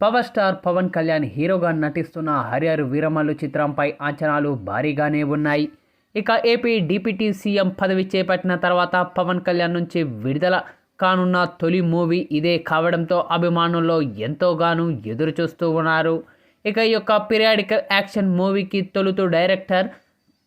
Power star Pawan Kalyan హీరోగా నటిస్తున్న హరిహర్ వీరమల్లు చిత్రంపై అంచనాలు భారీగానే ఉన్నాయి. ఇక ఏపీ డిప్యూటీ సీఎం పదవి చేపట్టిన తర్వాత పవన్ కళ్యాణ్ నుంచి విడుదల కానున్న తొలి మూవీ ఇదే కావడంతో అభిమానుల్లో ఎంతోగానో ఎదురు చూస్తూ ఉన్నారు. ఇక ఈ యొక్క పిరియాడికల్ యాక్షన్ మూవీకి తొలుతు డైరెక్టర్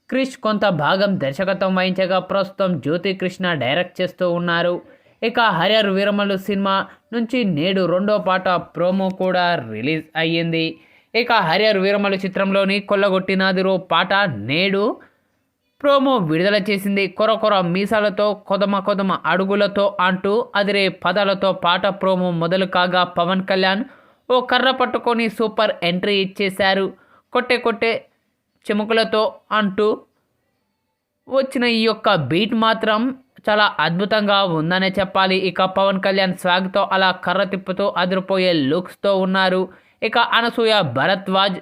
క్రిష్ కొంత భాగం దర్శకత్వం వహించగా ప్రస్తుతం జ్యోతి కృష్ణ డైరెక్ట్ చేస్తూ ఉన్నారు. ఇక హరిహర్ వీరమల్లు సినిమా నుంచి నేడు రెండో పాట ప్రోమో కూడా రిలీజ్ అయ్యింది. ఇక హరిహర్ వీరమల్లు చిత్రంలోని కొల్లగొట్టినాదిరో పాట నేడు ప్రోమో విడుదల చేసింది. కొర కొర మీసాలతో కొదమ కొదమ అడుగులతో అంటూ అదిరే పదాలతో పాట ప్రోమో మొదలు కాగా పవన్ కళ్యాణ్ ఓ కర్ర పట్టుకొని సూపర్ ఎంట్రీ ఇచ్చేశారు. కొట్టే కొట్టే చెముకలతో అంటూ వచ్చిన ఈ యొక్క బీట్ మాత్రం చాలా అద్భుతంగా ఉందనే చెప్పాలి. ఇక పవన్ కళ్యాణ్ స్వాగ్తో అలా కర్ర తిప్పుతూ అదిరిపోయే లుక్స్తో ఉన్నారు. ఇక అనసూయ భరద్వాజ్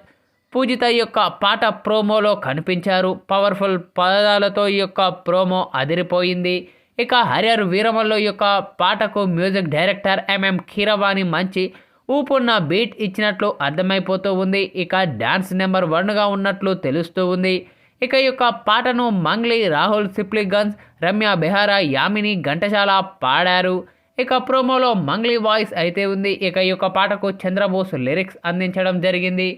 పూజిత యొక్క పాట ప్రోమోలో కనిపించారు. పవర్ఫుల్ పదాలతో ఈ యొక్క ప్రోమో అదిరిపోయింది. ఇక హరిహర్ వీరమల్లో యొక్క పాటకు మ్యూజిక్ డైరెక్టర్ ఎంఎం కీరవాణి మంచి ఊపున్న బీట్ ఇచ్చినట్లు అర్థమైపోతూ ఉంది. ఇక డ్యాన్స్ నెంబర్ వన్గా ఉన్నట్లు తెలుస్తూ ఉంది. ఇక ఈ యొక్క పాటను మంగ్లీ రాహుల్ సిప్లిగన్స్ రమ్య బెహారా యామిని ఘంటశాల పాడారు. ఇక ప్రోమోలో మంగ్లీ వాయిస్ అయితే ఉంది. ఇక ఈ యొక్క పాటకు చంద్రబోస్ లిరిక్స్ అందించడం జరిగింది.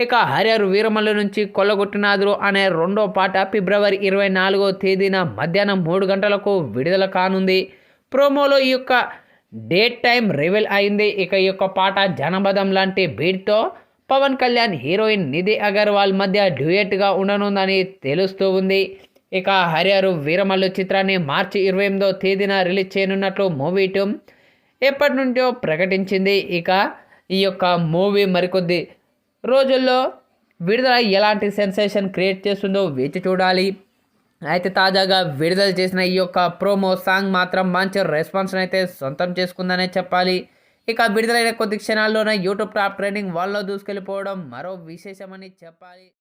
ఇక హరియర్ వీరమల్లు నుంచి కొల్లగొట్టినాదురు అనే రెండో పాట ఫిబ్రవరి ఇరవై నాలుగో తేదీన మధ్యాహ్నం మూడు గంటలకు విడుదల కానుంది. ప్రోమోలో ఈ యొక్క డేట్ టైం రివీల్ అయింది. ఇక ఈ యొక్క పాట జనబదం లాంటి బీట్తో పవన్ కళ్యాణ్ హీరోయిన్ నిధి అగర్వాల్ మధ్య డ్యూయట్గా ఉండనుందని తెలుస్తూ ఉంది. ఇక హరిహరు వీరమల్లు చిత్రాన్ని మార్చి ఇరవై ఎనిమిదో తేదీన రిలీజ్ చేయనున్నట్లు మూవీ టూమ్ ఎప్పటి నుంచో ప్రకటించింది. ఇక ఈ యొక్క మూవీ మరికొద్ది రోజుల్లో విడుదల ఎలాంటి సెన్సేషన్ క్రియేట్ చేస్తుందో వేచి చూడాలి. అయితే తాజాగా విడుదల చేసిన ఈ యొక్క ప్రోమో సాంగ్ మాత్రం మంచి రెస్పాన్స్ అయితే సొంతం చేసుకుందనే చెప్పాలి. ఇక విడుదలైన కొద్ది క్షణాల్లోనే యూట్యూబ్ టాప్ ట్రెండింగ్ వాళ్ళలో దూసుకెళ్ళిపోవడం మరో విశేషమని చెప్పాలి.